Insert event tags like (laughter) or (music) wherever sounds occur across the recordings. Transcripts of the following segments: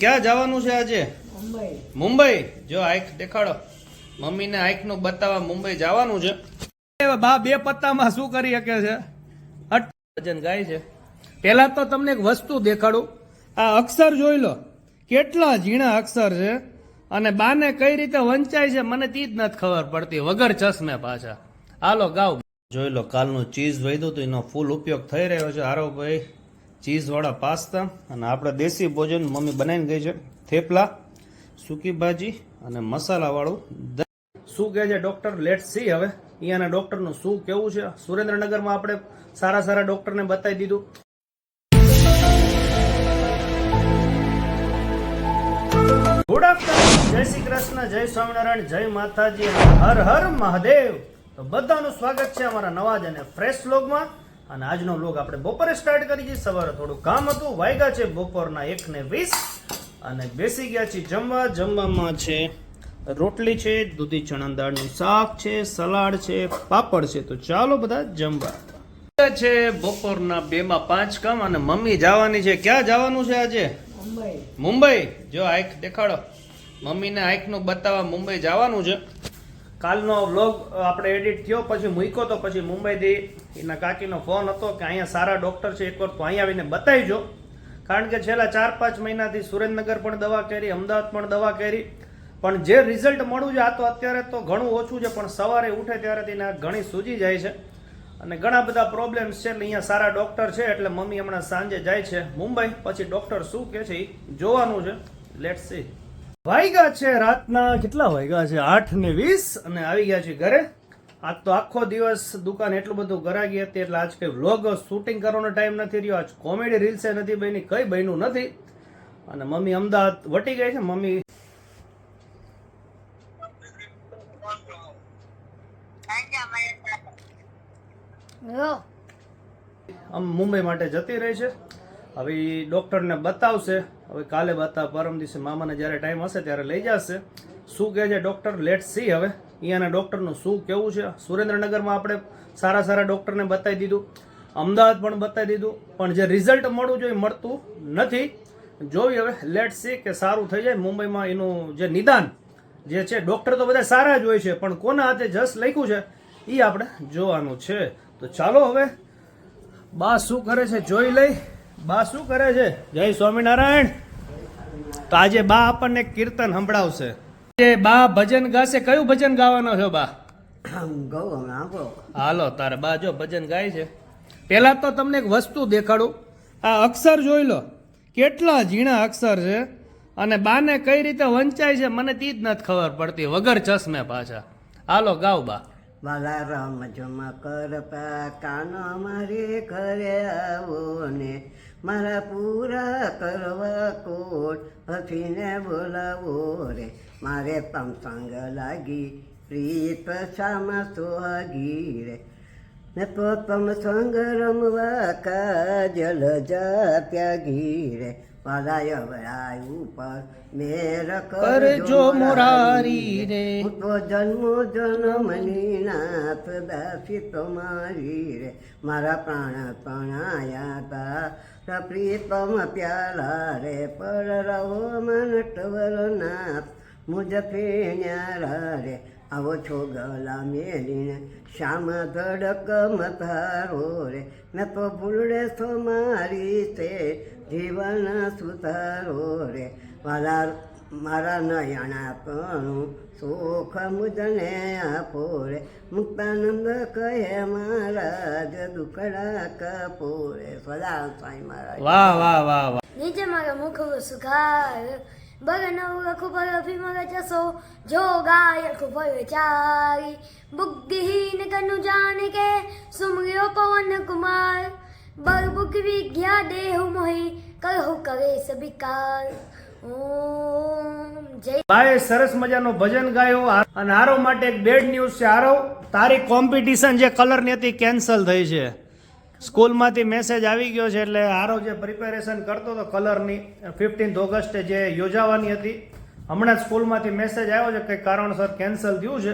ક્યાં જવાનું છે આજે? મુંબઈ. મુંબઈ? જો આંખ દેખાડો. મમ્મીને આંખનું બતાવવા મુંબઈ જવાનું છે. બા બે પત્તામાં શું કરી શકે છે? ભજન ગાય છે. પહેલા તો તમને એક વસ્તુ દેખાડું. આ અક્ષર જોઈ લો. કેટલા ઝીણા અક્ષર છે અને બાને કઈ રીતે વંચાય છે મને તી જ નથી ખબર પડતી. વગર ચશ્મે પાછા. હાલો ગાવ. જોઈ લો કાલનું ચીઝ વધ્યું હતું એનો ફૂલ ઉપયોગ થઈ રહ્યો છે. આરો ભાઈ ચીઝ વાળા પાસ્તા અને આપણે દેશી ભોજન મમ્મી બનાવીને ગઈ છે. થેપલા, સૂકી ભાજી અને મસાલાવાળું શું કહે છે ડૉક્ટર? લેટ સી હવે. અહીંયાના ડોક્ટરનું શું કેવું છે? સુરેન્દ્રનગરમાં આપણે સારા સારા ડૉક્ટરને બતાવી દીધું. ગુડ આફ્ટરનૂન જય શ્રી કૃષ્ણ, જય સ્વામિનારાયણ, જય માતાજી હર હર મહાદેવ. તો બધાનું સ્વાગત છે અમારા નવાજ અને ફ્રેશ વ્લોગમાં અને આજનો વ્લોગ આપણે બપોરે સ્ટાર્ટ કરી છે. સવારે થોડું કામ હતું. વાગ્યા છે બપોરના એક ને વીસ. અને બેસી ગયા છે જમવા. જમવામાં છે રોટલી છે દૂધી ચણા દાળનું શાક છે સલાડ છે પાપડ છે. તો ચાલો બધા જમવા. છે બપોરના બે માં પાંચ કામ અને મમ્મી જવાની છે. ક્યાં જવાનું છે આજે? મુંબઈ. મુંબઈ. જો આંખ દેખાડો. મમ્મીને આંખનું બતાવવા મુંબઈ જવાનું છે. કાલનો વ્લોગ આપણે એડિટ થયો, પછી મૂક્યો તો પછી મુંબઈથી એના કાકીનો ફોન હતો કે અહીંયા સારા ડૉક્ટર છે, એકવાર તો અહીંયા આવીને બતાવીજો. કારણ કે છેલ્લા ચાર પાંચ મહિનાથી સુરેન્દ્રનગર પણ દવા કરી, અમદાવાદ પણ દવા કરી. પણ જે રિઝલ્ટ મળવું છે, આ તો અત્યારે તો ઘણું ઓછું છે, પણ સવારે ઉઠે ત્યારે તેને ઘણી સૂજી જાય છે. અને ઘણા બધા પ્રોબ્લેમ્સ છે, એટલે અહીંયા સારા ડૉક્ટર છે, એટલે મમ્મી હમણાં સાંજે જાય છે મુંબઈ. પછી ડૉક્ટર શું કહે છે એ જોવાનું છે. લેટ્સ સી વાગ્યા છે રાતના કેટલા વાગ્યા છે? આઠ ને વીસ અને આવી ગયા છે ઘરે. આજ તો આખો દિવસ દુકાન એટલું બધું ગરાગી હતી એટલે આજ કઈ વ્લોગ શૂટિંગ કરવાનો ટાઈમ નથી રહ્યો. આજ કોમેડી રીલ્સે નથી બની કઈ બન્યું નથી. અને મમ્મી અમદાવાદ વટી ગઈ છે મમ્મી? આમ મુંબઈ માટે જતી રહી છે. હવે એ ડોક્ટરને બતાવશે. હવે કાલે બતાવ પરમ દિવસે મામાને જ્યારે ટાઈમ હશે ત્યારે લઈ જશે. શું કહે છે ડોક્ટર? લેટ સી હવે. અહીંયાના ડોક્ટરનું શું કેવું છે? સુરેન્દ્રનગરમાં આપણે સારા સારા ડોક્ટરને બતાવી દીધું. અમદાવાદ પણ બતાવી દીધું. પણ જે રિઝલ્ટ મળવું જોઈએ મળતું નથી. જોઈ હવે. લેટ સી કે સારું થઈ જાય. મુંબઈમાં એનું જે નિદાન જે છે, ડોક્ટર તો બધા સારા જ હોય છે, પણ કોના હાથે જસ લખ્યું છે એ આપણે જોવાનું છે. તો ચાલો હવે બા શું કરે છે જોઈ લઈ. બા શું કરે છે? જય સ્વામિનારાયણ. તો આજે બા આપણને કીર્તન સંભળાવશે. આજે બા ભજન ગાશે. કયું ભજન ગાવાનો છો બા? હાલો તારે બા જો ભજન ગાય છે. પહેલા તો તમને એક વસ્તુ દેખાડું. આ અક્ષર જોઈ લો. કેટલા ઝીણા અક્ષર છે અને બાને કઈ રીતે વંચાય છે મને તી જ નથી ખબર પડતી. વગર ચશ્મે પાછા. હાલો ગાવ બા. વાલા રામ જમા કર કાનો મારે ઘરે આવો ને મારા પૂરા કરવા કોટ હસીને બોલાવો રે. મારે પંસંગ લાગી, પ્રીત શામાં સુહાગી રે. ને પમ સંગ રમવા કાજલ જા ત્યાગી રે. પાદાય વરાય ઉપર મેર કરજો મોરારી રે. તો જન્મો જન્મની નાથ દાસી તમારી રે. મારા પ્રાણ પ્રણાયા તા પ્રીતમ પ્યાલા રે. પર રહો મન ટવર નાથ મુજ ફેણ્યા રે. આવો છો ગલા મેલીને શામા ધડક મથારો રે. મેં તો ભૂલડે છો મારી છે જીવન સુધારો રે. વાલા મારા નયણા પણું સુખ મુજને આપો રે. મુક્તાનંદ કહે મહારાજ દુકડા કપોરે સદા સાંઈ મહારાજ. વાહ વાહ વાહ વાહ. નીચે મારા મુખ સુખાર બગનવ ખુબર ભીમર જસો, જો ગાય ખુબર ચારી બુદ્ધિહીન કનુ જાન કે સુમર્યો પવન કુમાર. બર બુક વિજ્ઞા દેહુ મોહી કરહુ કરે સબિકાર બાએ સરસ મજાનો ભજન ગાયો. અને આરો માટે એક બેડ ન્યૂઝ છે. આરો તારી કોમ્પિટિશન જે કલરની હતી કેન્સલ થઈ છે. સ્કૂલમાંથી મેસેજ આવી ગયો છે એટલે આરો જે પ્રિપેરેશન કરતો હતો કલરની ફિફ્ટીન્થ ઓગસ્ટે જે યોજાવાની હતી હમણાં જ સ્કૂલમાંથી મેસેજ આવ્યો છે કંઈ કારણસર કેન્સલ થયું છે.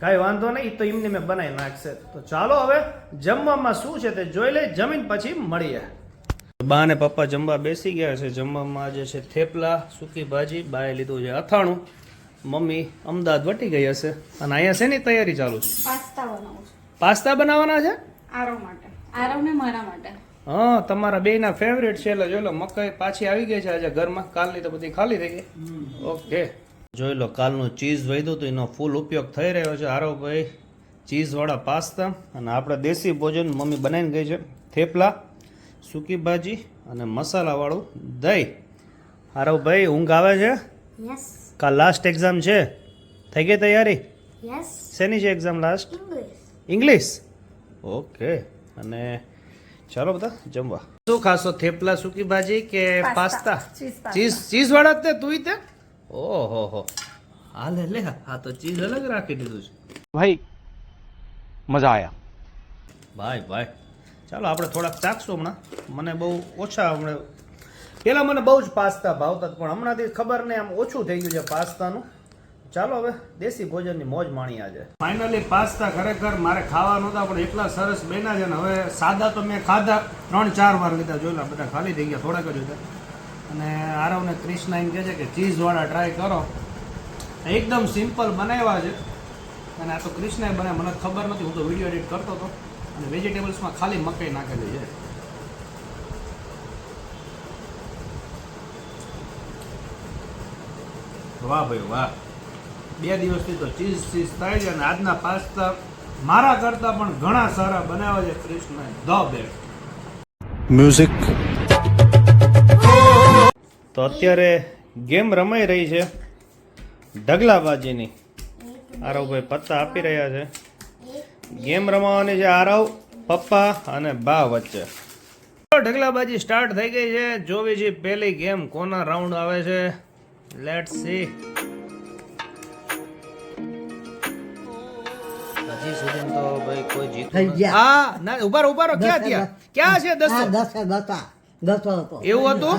કાંઈ વાંધો નહીં તો એમને મેં બનાવી નાખશે. તો ચાલો હવે જમવામાં શું છે તે જોઈ લઈ જમીન પછી મળીએ. બા અને પપ્પા જમવા બેસી ગયા છે જમવામાં જે છે થેપલા સૂકી ભાજી બાએ લીધું છે અથાણું. મમ્મી અમદાવાદ વટી ગઈ હશે. અને અહીંયા શેની તૈયારી ચાલુ છે. પાસ્તા બનાવવાના છે? આરો માટે. આરવ મારા માટે. હા તમારા બેયના ફેવરેટ છે એટલે જોઈ લો મકાઈ પાછી આવી ગઈ છે આજે ઘરમાં. કાલની તો બધી ખાલી થઈ ગઈ. ઓકે. જોઈ લો કાલનું ચીઝ વધ્યું તો એનો ફૂલ ઉપયોગ થઈ રહ્યો છે આરવભાઈ. ચીઝવાળા પાસ્તા અને આપણે દેશી ભોજન મમ્મી બનાવીને ગઈ છે. થેપલા સૂકી ભાજી અને મસાલાવાળું દહીં. આરવભાઈ ઊંઘ આવે છે? કાલ લાસ્ટ એક્ઝામ છે. થઈ ગઈ તૈયારી? યસ શેની છે એક્ઝામ લાસ્ટ ઇંગ્લિશ ઓકે. અને ચાલો બધા જમવા. શું ખાશો? થેપલા સુકી ભાજી કે પાસ્તા. ચીઝ ચીઝ વાળા તે તું તે? ઓહો હો. હા લે લે હા તો ચીઝ અલગ રાખી દીધું છે. ભાઈ મજા આયા. ભાઈ ભાઈ. ચાલો આપણે થોડાક ચાખશું હમણાં. મને બહુ ઓછા હમણાં પેલા મને બહુ જ પાસ્તા ભાવતા પણ હમણાંથી ખબર નહીં આમ ઓછું થઈ ગયું છે પાસ્તાનું. ચાલો હવે દેશી ભોજનની મોજ માણી આજે. ફાઇનલી પાસ્તા ખરેખર મારે ખાવા નહોતા, પણ એટલા સરસ બન્યા છે ને, હવે સાદા તો મેં ખાધા, ત્રણ, ચાર વાર લીધા જોઈ બધા ખાલી થઈ ગયા, થોડાક જ હતા. અને આરવને ક્રિષ્ના એમ કહે છે કે ચીઝવાળા ટ્રાય કરો. એકદમ સિમ્પલ બનાવ્યા છે. અને આ તો ક્રિષ્નાએ બનાવ્યા, મને ખબર નથી, હું તો વીડિયો એડિટ કરતો હતો. અને વેજીટેબલ્સમાં ખાલી મકાઈ નાખેલી છે. વાહ ભાઈ, વાહ. બે દિવસથી તો ચીઝ ચીઝ થાય છે અને આજના પાસ્તા મારા કરતાં પણ ઘણા સારા બનાવે છે કૃષ્ણ. ધ બેસ્ટ મ્યુઝિક તો અત્યારે ગેમ રમાઈ રહી છે. ઢગલાબાજીની. આરવભાઈ પત્તા આપી રહ્યા છે. ગેમ રમાવાની છે આરવ, પપ્પા અને બા વચ્ચે. ઢગલાબાજી સ્ટાર્ટ થઈ ગઈ છે. જોવી છે પહેલી ગેમ કોના રાઉન્ડ આવે છે. લેટ સી સુધી તો ભાઈ કોઈ થઈ ગયા. હા ના ઊભા રહો ક્યાં દસ. ક્યાં છે દસો? દસે દસા દસો હતો એવું હતું?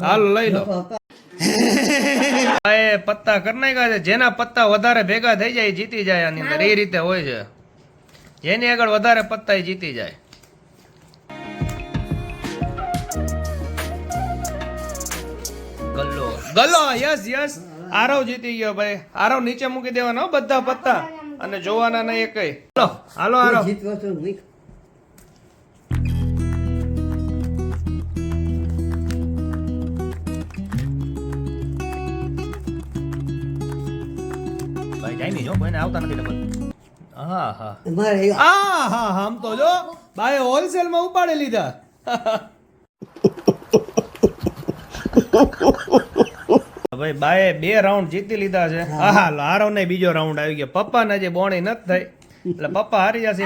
હાલ લઈ લો. (laughs) એ પત્તા કરી નાખ્યા છે. જેના પત્તા વધારે ભેગા થઈ જાય જીતી જાય આની અંદર. એ રીતે હોય છે. જેની આગળ વધારે પત્તા એ જીતી જાય. ગલ્લો. ગલ્લો યસ યસ આરવ જીતી ગયો ભાઈ. આરવ નીચે મૂકી દેવાનો બધા પત્તા. અને જોવાના નહીં એ કઈ હાલો હાલો નહીં. ભાઈ જો કોઈને આવતા નથી ડબલ. હા. હા હા હા આમ તો જો ભાઈ હોલસેલમાં ઉપાડી લીધા. (laughs) ભાઈ બાએ બે રાઉન્ડ જીતી લીધા છે. હા. હા આરવ ને બીજો રાઉન્ડ આવી ગયો. પપ્પા ને જે બોણી નથી થઈ. એટલે પપ્પા હારી જશે.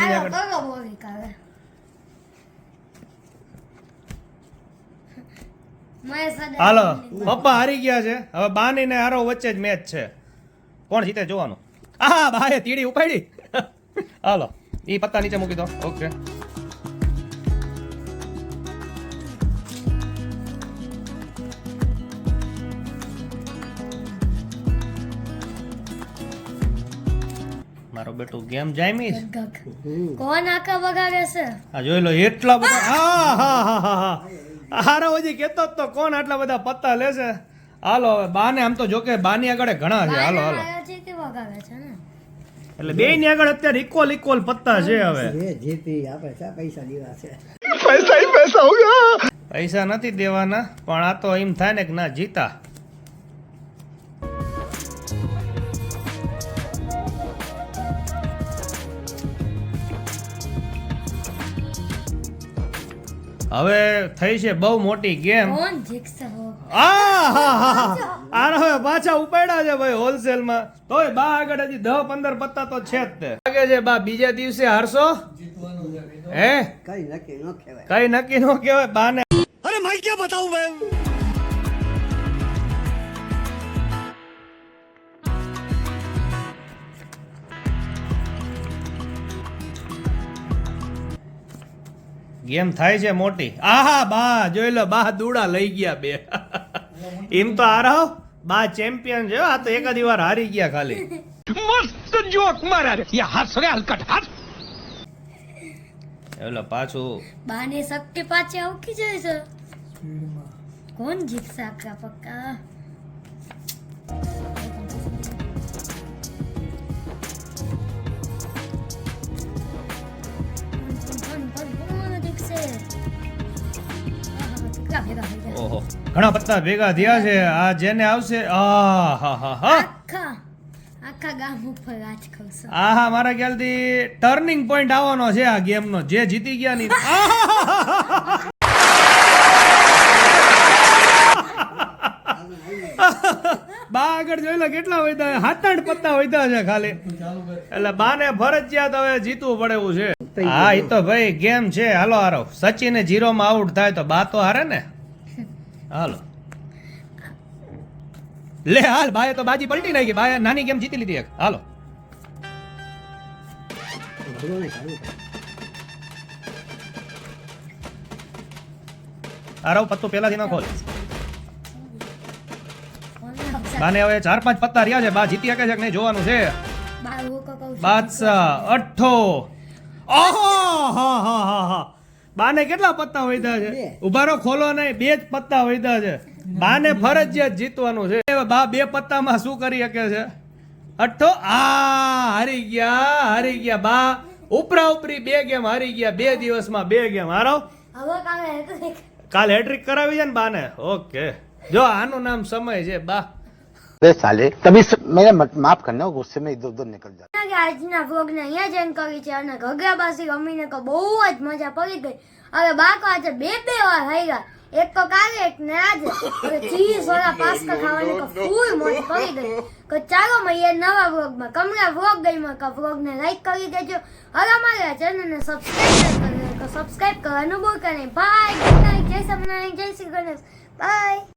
હાલો પપ્પા હારી ગયા છે. હવે બાની ને હારો વચ્ચે જ મેચ છે. કોણ જીતે જોવાનું? આહા બાએ તીડી ઉપાડી. (laughs) હાલો એ પત્તા નીચે મૂકી દો. ઓકે બેટું ગેમ જામી કોણ આકા બગાડે છે? આ જોઈ લો એટલા બધા હા હા હા હા. હા હારો હજી કેતો તો કોણ આટલા બધા પત્તા લેશે હાલો હવે બાને આમ તો જોકે બાની આગળ ઘણા છે. હાલો હાલો. એટલે બે ની? આગળ અત્યારે ઇક્વલ ઇક્વલ પત્તા છે હવે. જીતી આપણે પૈસા દેવા છે. પૈસા નથી દેવાના પણ આ તો એમ થાય ને કે ના જીતા. હવે થઈ છે બહુ મોટી ગેમ. આનો હવે પાછા ઉપાડ્યા છે ભાઈ હોલસેલમાં તોય બા આગળ હજી દસ પંદર પત્તા તો છે જ તે. લાગે છે બા બીજા દિવસે હારશો? હે? કઈ નક્કી ન કહેવાય. કઈ નક્કી ન કહેવાય બાને. અરે માઈ ક્યાં બતાવું ભાઈ? ગેમ થાય છે મોટી. આહા બા જોઈ લો બા દુડા લઈ ગયા બે. એમ તો હારાવ બા ચેમ્પિયન છે આ તો એકાદી વાર હારી ગયા ખાલી. મસ્ત જોક મારા યા હસ રે હલકટ હસ એલો પાછું. બાને સક્કે પાછે આવકી જાય છે. કોણ જીતશે આપકા પક્કા? ઓહો. ઘણા પત્તા ભેગા થયા છે. આ જેને આવશે આ હા હા હા આખા આખા ગામ ઉપર રાજ કરશો. આ મારા ખ્યાલથી ટર્નિંગ પોઈન્ટ આવવાનો છે આ ગેમનો. જે જીતી ગયા ની બા આગળ જોઈ લો કેટલા વધ્યા સાત આઠ પત્તા વધ્યા છે ખાલી. એટલે બાને ફરજિયાત હવે જીતવું પડે એવું છે. હા એ તો ભાઈ ગેમ છે. હાલો હારો. સચિને જીરો માં આઉટ થાય તો બા તો હારે ને. હાલો. લે હાલ બાય તો બાજી પલટી નાખી. બાય નાની ગેમ જીતી લીધી એક. હાલો. આરવ પત્તો પેલાથી ના ખોલ. બાને હવે ચાર પાંચ પત્તા રહ્યા છે. બા જીતી શકે છે કે નહીં જોવાનું છે. બાદશાહ અઠ્ઠો. ઓહો હા હા હા હા. બાને કેટલા પત્તા વધ્યા છે બે. ઉભા રહો ખોલો નહીં બે જ પત્તા વધ્યા છે બાને ફરજિયાત જીતવાનું છે હવે બા બે પત્તામાં શું કરી શકે છે અઠ્ઠો આ હારી ગયા હારી ગયા બા ઉપરા ઉપરી બે ગેમ હારી ગયા બે દિવસમાં બે ગેમ હારો હવે કાલે હેટ્રિક. કાલ હેટ્રિક કરાવી છે ને બાને ઓકે જો આનું નામ સમય છે બા अबे साले तभी स- मैंने मत- माफ करना गुस्से में इधर उधर निकल जाता કે આજના વ્લોગને અહીંયા જ end કરી છે અને ઘગ્રાબાસી રમીને તો બહુ જ મજા પડી ગઈ. હવે બાકો આજે બે બે વાર ગયા એક તો કાલે, એક ને આજે. ચીઝ વાળા પાસ્તા ખાવાની તો ફૂલ મોજ પડી ગઈ. તો ચાલો મળીએ નવા વ્લોગમાં કમરા વ્લોગ ગઈ તો વ્લોગ ને લાઈક કરી દેજો. હવે અમારા ચેનલને સબસ્ક્રાઈબ કરી તો સબસ્ક્રાઇબ કરવાનું ભૂલતા કરે બાય જય સમનારાયણ જય શ્રી ગણેશ. બાય